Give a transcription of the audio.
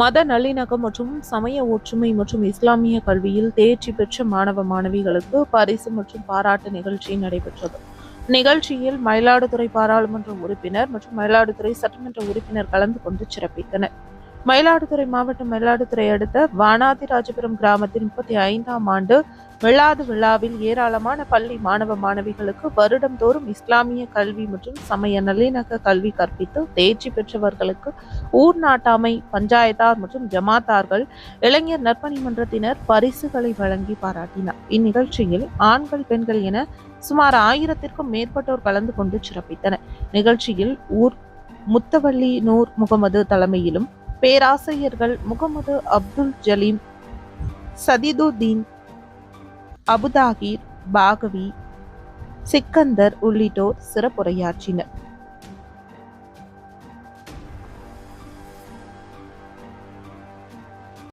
மத நல்லிணக்கம் மற்றும் சமய ஒற்றுமை மற்றும் இஸ்லாமிய கல்வியில் தேர்ச்சி பெற்ற மாணவ மாணவிகளுக்கு பரிசு மற்றும் பாராட்டு நிகழ்ச்சி நடைபெற்றது. நிகழ்ச்சியில் மயிலாடுதுறை பாராளுமன்ற உறுப்பினர் மற்றும் மயிலாடுதுறை சட்டமன்ற உறுப்பினர் கலந்து கொண்டு சிறப்பித்தனர். மயிலாடுதுறை மாவட்டம் மயிலாடுதுறை அடுத்த வானாதிராஜபுரம் கிராமத்தில் முப்பத்தி ஐந்தாம் ஆண்டு விழாது விழாவில் ஏராளமான பள்ளி மாணவ மாணவிகளுக்கு வருடந்தோறும் இஸ்லாமிய கல்வி மற்றும் சமய நல்லிணக்க கல்வி கற்பித்து தேர்ச்சி பெற்றவர்களுக்கு ஊர் நாட்டாமை பஞ்சாயத்தார் மற்றும் ஜமாத்தார்கள் இளைஞர் நற்பணி மன்றத்தினர் பரிசுகளை வழங்கி பாராட்டினார். இந்நிகழ்ச்சியில் ஆண்கள் பெண்கள் என சுமார் ஆயிரத்திற்கும் மேற்பட்டோர் கலந்து கொண்டு சிறப்பித்தனர். நிகழ்ச்சியில் ஊர் முத்தவள்ளி நூர் முகமது தலைமையிலும் பேராசிரியர்கள் முகமது அப்துல் ஜலீம் சதிதுதீன் அபுதாகிர் பாகவி சிக்கந்தர் உள்ளிட்டோர் சிறப்புரையாற்றினர்.